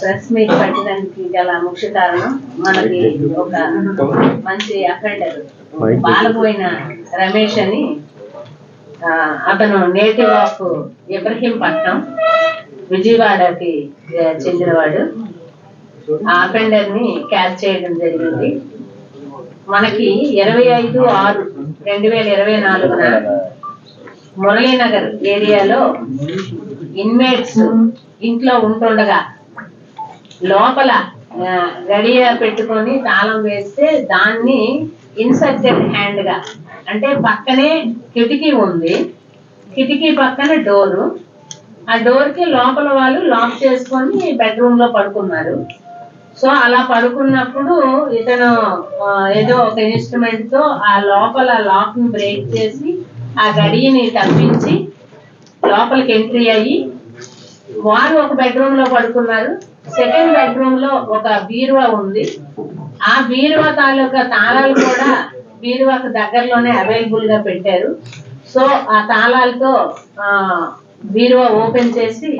Press meet పెట్టడానికి గల ముఖ్య కారణం మనకి ఒక మంచి అఫెండర్ బాలపోయిన రమేష్ అని అతను నేటివ్ ఆఫ్ ఇబ్రహీంపట్నం విజయవాడకి చెందినవాడు. ఆ అఫెండర్ని క్యాచ్ చేయడం జరిగింది. మనకి ఇరవై ఐదు ఆరు రెండు వేల ఇరవై నాలుగున మురళీనగర్ ఏరియాలో ఇన్మేట్స్ ఇంట్లో ఉంటుండగా లోపల గడియ పెట్టుకొని తాళం వేస్తే దాన్ని ఇన్సర్టెడ్ హ్యాండ్గా అంటే పక్కనే కిటికీ ఉంది. కిటికీ పక్కన డోరు ఆ డోర్కి లోపల వాళ్ళు లాక్ చేసుకొని బెడ్రూమ్లో పడుకున్నారు. సో అలా పడుకున్నప్పుడు ఇతను ఏదో ఒక ఇన్స్ట్రుమెంట్తో ఆ లోపల లాక్ని బ్రేక్ చేసి ఆ గడియని తప్పించి లోపలికి ఎంట్రీ అయ్యి వారు ఒక బెడ్రూమ్లో పడుకున్నారు. సెకండ్ బెడ్రూమ్లో ఒక బీరువా ఉంది. ఆ బీరువా తాలూకా తాళాలు కూడా బీరువాకు దగ్గరలోనే అవైలబుల్గా పెట్టారు. సో ఆ తాళాలతో ఆ బీరువా ఓపెన్ చేసి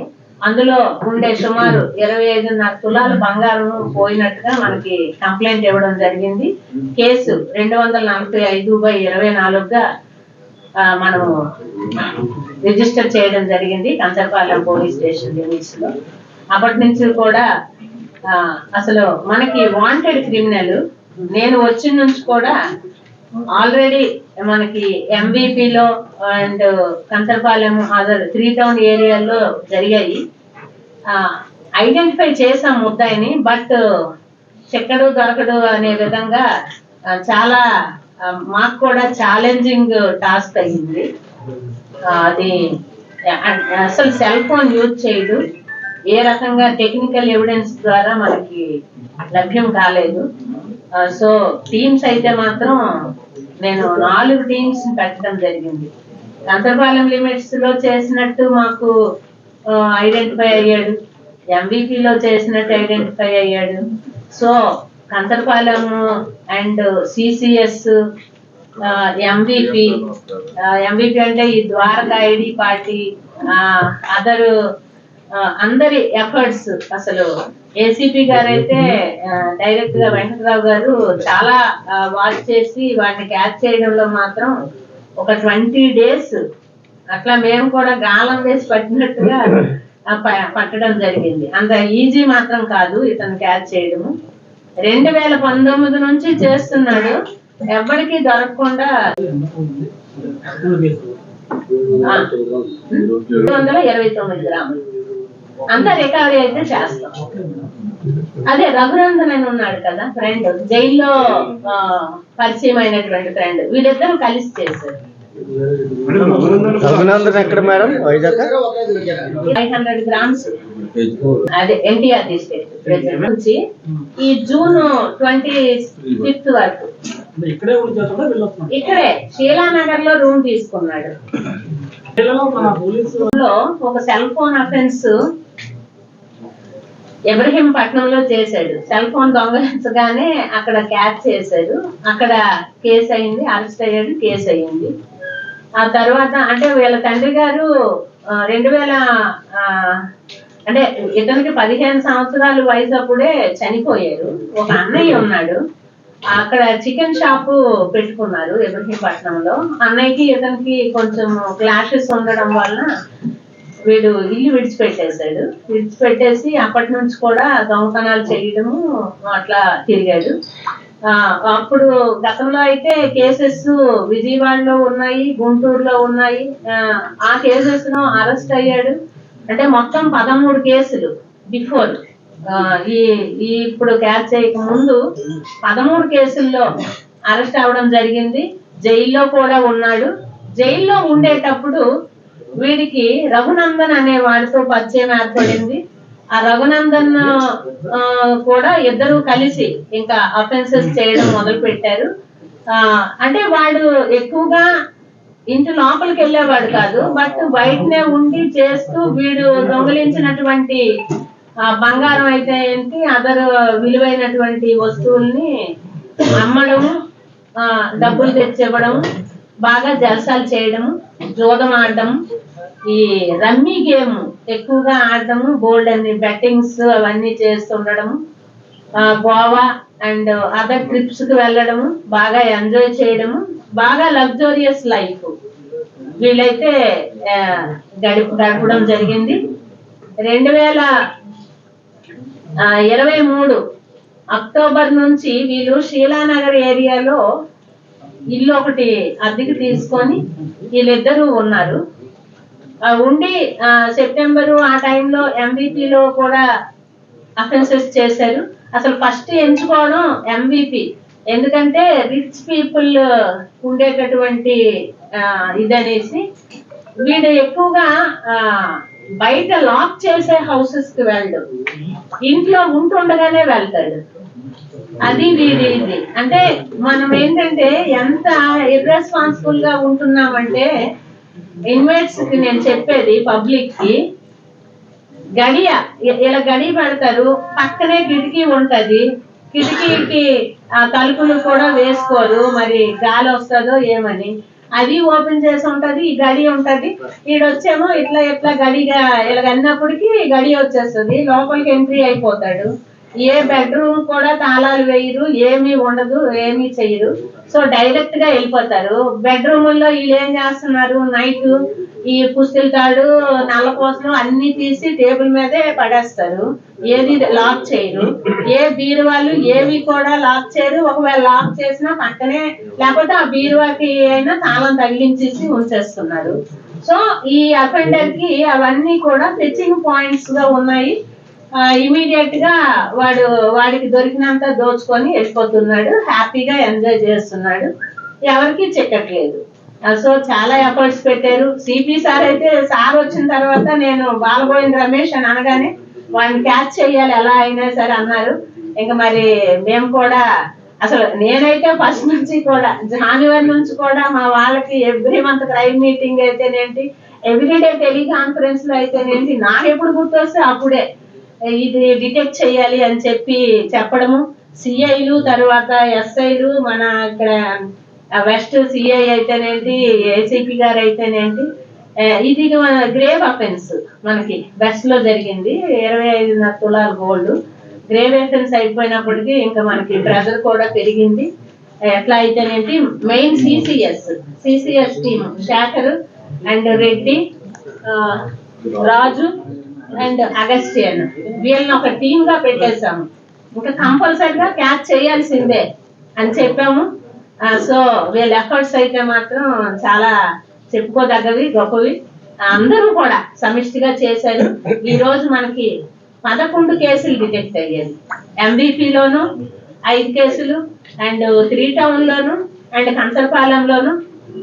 అందులో ఉండే సుమారు ఇరవై ఐదున్నర తులాలు బంగారం పోయినట్టుగా మనకి కంప్లైంట్ ఇవ్వడం జరిగింది. కేసు రెండు వందల నలభై ఐదు బై ఇరవై నాలుగుగా మనము రిజిస్టర్ చేయడం జరిగింది. కంచరపాలెం పోలీస్ స్టేషన్ లిమిట్స్లో. అప్పటి నుంచి కూడా అసలు మనకి వాంటెడ్ క్రిమినల్ నేను వచ్చిన నుంచి కూడా ఆల్రెడీ మనకి ఎంబీపీలో and Kancharapalem other three town area జరిగాయి. ఐడెంటిఫై చేసాం ముద్దాయిని బట్ చెక్కడు దొరకడు అనే విధంగా చాలా మాకు కూడా ఛాలెంజింగ్ టాస్క్ అయ్యింది. అది అసలు సెల్ ఫోన్ యూజ్ చేయడు ఏ రకంగా టెక్నికల్ ఎవిడెన్స్ ద్వారా మనకి లభ్యం కాలేదు. సో టీమ్స్ అయితే మాత్రం నేను నాలుగు టీమ్స్ పెట్టడం జరిగింది. కంతపాలెం లిమిట్స్లో చేసినట్టు మాకు ఐడెంటిఫై అయ్యాడు. MVP చేసినట్టు ఐడెంటిఫై అయ్యాడు. So Kanthapalem and CCS MVP MVP అంటే ఈ ద్వారకా ఐడి పార్టీ అదర్ అందరి ఎఫర్ట్స్ అసలు. ఏసీపీ గారు అయితే డైరెక్ట్గా వెంకటరావు గారు చాలా వాచ్ చేసి వాటిని క్యాచ్ చేయడంలో మాత్రం ఒక ట్వంటీ డేస్ అట్లా మేము కూడా గాలం వేసి పట్టినట్టుగా ప- పట్టడం జరిగింది. అంత ఈజీ మాత్రం కాదు ఇతను క్యాచ్ చేయడము. రెండు వేల పంతొమ్మిది నుంచి చేస్తున్నాడు. ఎవరికి దొరకకుండా వందల ఇరవై తొమ్మిది గ్రాములు. అంతా రికవరీ అయితే చేస్తాం. అదే రఘునందన్ అని ఉన్నాడు కదా ఫ్రెండ్ జైల్లో ఆ, పరిచయం అయినటువంటి ఫ్రెండ్ వీళ్ళిద్దరూ కలిసి చేశారు. రఘునందన్ ఎక్కడ madam? Vizag? Five hundred grams. అదే ఎన్టీఆర్ డిస్ట్రిక్ట్ నుంచి ఈ జూన్ ట్వంటీ ఫిఫ్త్ వరకు. ఇక్కడే శీలానగర్లో రూమ్ తీసుకున్నాడు. పిల్లలు మన పోలీసు లో ఒక సెల్ ఫోన్ అఫెన్స్ ఇబ్రహీంపట్నంలో చేశాడు. సెల్ ఫోన్ దొంగలించగానే అక్కడ క్యాచ్ చేశాడు. అక్కడ కేసు అయింది అరెస్ట్ అయ్యాడు కేసు అయింది. ఆ తర్వాత అంటే వీళ్ళ తండ్రి గారు రెండు వేల అంటే ఇతనికి పదిహేను సంవత్సరాల వయసు అప్పుడే చనిపోయారు. ఒక అన్నయ్య ఉన్నాడు. అక్కడ చికెన్ షాప్ పెట్టుకున్నారు ఇబ్రహీంపట్నంలో. అన్నయ్యకి ఇతనికి కొంచెం క్లాషెస్ ఉండడం వలన వీడు ఇల్లు విడిచిపెట్టేశాడు. విడిచిపెట్టేసి అప్పటి నుంచి కూడా దొంగతనాలు చేయడము అట్లా తిరిగాడు. అప్పుడు గతంలో అయితే కేసెస్ విజయవాడలో ఉన్నాయి గుంటూరులో ఉన్నాయి. ఆ, కేసెస్లో అరెస్ట్ అయ్యాడు. అంటే మొత్తం పదమూడు కేసులు బిఫోర్. ఈ ఇప్పుడు క్యాచ్ చేయక ముందు పదమూడు కేసుల్లో అరెస్ట్ అవ్వడం జరిగింది. జైల్లో కూడా ఉన్నాడు. జైల్లో ఉండేటప్పుడు వీడికి రఘునందన్ అనే వాడితో పరిచయం ఏర్పడింది. ఆ రఘునందన్ కూడా ఇద్దరు కలిసి ఇంకా అఫెన్సెస్ చేయడం మొదలు పెట్టారు అంటే వాడు ఎక్కువగా ఇంటి లోపలికి వెళ్ళేవాడు కాదు బట్ బయటనే ఉండి చేస్తూ వీడు దొంగలించినటువంటి ఆ, బంగారం అయితే ఏంటి అదర్ విలువైనటువంటి వస్తువుల్ని అమ్మడం డబ్బులు తెచ్చివ్వడం బాగా జలసాలు చేయడము జోదం ఆడడం ఈ రమ్మీ గేమ్ ఎక్కువగా ఆడడము బోల్డ్ అన్ని బెట్టింగ్స్ అవన్నీ చేస్తుండడము గోవా అండ్ అదర్ ట్రిప్స్కి వెళ్ళడము బాగా ఎంజాయ్ చేయడము బాగా లగ్జోరియస్ లైఫ్ వీళ్ళైతే ఆ, గడిప గడపడం జరిగింది. రెండు వేల ఇరవై మూడు అక్టోబర్ నుంచి వీళ్ళు శీలానగర్ ఏరియాలో ఇల్లు ఒకటి అద్దెకి తీసుకొని వీళ్ళిద్దరూ ఉన్నారు. ఉండి సెప్టెంబర్ సెప్టెంబరు ఆ టైంలో ఎంబీపీలో కూడా అఫెన్సెస్ చేశారు. అసలు ఫస్ట్ ఎంచుకోవడం ఎంవిపి ఎందుకంటే రిచ్ పీపుల్ ఉండేటటువంటి ఇదనేసి వీడు ఎక్కువగా బయట లాక్ చేసే హౌసెస్కి వెళ్ళడు ఇంట్లో ఉంటుండగానే వెళ్తాడు. అది వీడి ఇది. అంటే మనం ఏంటంటే ఎంత ఇర్రెస్పాన్సిబుల్గా ఉంటున్నామంటే ఇన్వైట్స్కి నేను చెప్పేది పబ్లిక్కి గడియ ఇలా గడియ పెడతారు పక్కనే కిటికీ ఉంటది. కిటికీకి ఆ తలుపులు కూడా వేసుకోరు మరి గాలి వస్తుందో ఏమని. అది ఓపెన్ చేసి ఉంటది ఈ గడి ఉంటది. ఈడొచ్చేమో ఇట్లా ఇట్లా గడిగా ఇలా అన్నప్పటికీ గడి వచ్చేస్తుంది లోపలికి ఎంట్రీ అయిపోతాడు. ఏ బెడ్రూమ్ కూడా తాళాలు వేయరు ఏమీ ఉండదు ఏమీ చేయరు సో డైరెక్ట్గా వెళ్ళిపోతారు. బెడ్రూమ్లో వీళ్ళు ఏం చేస్తున్నారు? నైట్ ఈ పుస్తలు తాడు నల్లపోసలు అన్ని తీసి టేబుల్ మీదే పడేస్తారు. ఏది లాక్ చేయరు. ఏ బీరువాలు ఏవి కూడా లాక్ చేయరు. ఒకవేళ లాక్ చేసినా పక్కనే లేకపోతే ఆ బీరువాకి అయినా తాళం తగిలించేసి ఉంచేస్తున్నారు. సో ఈ అఫెండర్కి అవన్నీ కూడా టచింగ్ పాయింట్స్గా ఉన్నాయి. ఇమీడియట్గా వాడు వాడికి దొరికినంత దోచుకొని వెళ్ళిపోతున్నాడు. హ్యాపీగా ఎంజాయ్ చేస్తున్నాడు. ఎవరికి చెక్కట్లేదు సో చాలా ఎఫర్ట్స్ పెట్టారు. సిపి సార్ అయితే సార్ వచ్చిన తర్వాత నేను బాలబోయిన రమేష్ అని అనగానే వాడిని క్యాచ్ చేయాలి ఎలా అయినా సరే అన్నారు. ఇంకా మరి మేము కూడా అసలు నేనైతే ఫస్ట్ నుంచి కూడా జనవరి నుంచి కూడా మా వాళ్ళకి ఎవ్రీ మంత్ క్రైమ్ మీటింగ్ అయితేనేంటి ఎవ్రీడే టెలికాన్ఫరెన్స్లో అయితేనేంటి నాకు ఎప్పుడు గుర్తొస్తే అప్పుడే. ఇది డిటెక్ట్ చేయాలి అని చెప్పి చెప్పడము. సిఐలు తర్వాత ఎస్ఐలు మన ఇక్కడ వెస్ట్ సిఐ అయితేనేంటి ఏసీపీ గారు అయితేనేంటి ఇది ఇది గ్రేవ్ అఫెన్స్ మనకి. వెస్ట్లో జరిగింది ఇరవై ఐదున్నర తులాల గోల్డ్. గ్రేవ్ అఫెన్స్ అయిపోయినప్పటికీ ఇంకా మనకి ప్రెజర్ కూడా పెరిగింది. ఎట్లా అయితేనేంటి main CCS CCS team Shekhar and Reddy Raju and Augustine. వీళ్ళని ఒక టీమ్గా పెట్టేశాము. ఇంకా కంపల్సరిగా క్యాచ్ చేయాల్సిందే అని చెప్పాము. సో వీళ్ళ ఎఫర్ట్స్ అయితే మాత్రం చాలా చెప్పుకోదగ్గవి గొప్పవి. అందరూ కూడా సమిష్టిగా చేశారు. ఈ రోజు మనకి పదకొండు కేసులు డిటెక్ట్ అయ్యాయి. MVP లోను ఐదు కేసులు అండ్ త్రీ టౌన్ లోను అండ్ కంచరపాలెంలోను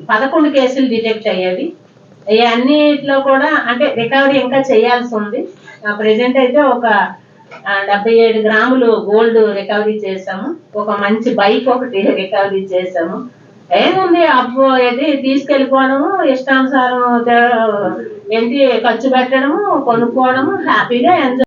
పదకొండు కేసులు డిటెక్ట్ అయ్యేవి అన్నిట్లో కూడా అంటే రికవరీ ఇంకా చేయాల్సి ఉంది. ప్రజెంట్ అయితే ఒక డెబ్బై ఏడు గ్రాములు గోల్డ్ రికవరీ చేసాము ఒక మంచి బైక్ ఒకటి రికవరీ చేసాము ఏముంది అప్పు ఇది తీసుకెళ్ళిపోవడము ఇష్టానుసారం ఏంటి ఖర్చు పెట్టడము కొనుక్కోవడము హ్యాపీగా ఎంజాయ్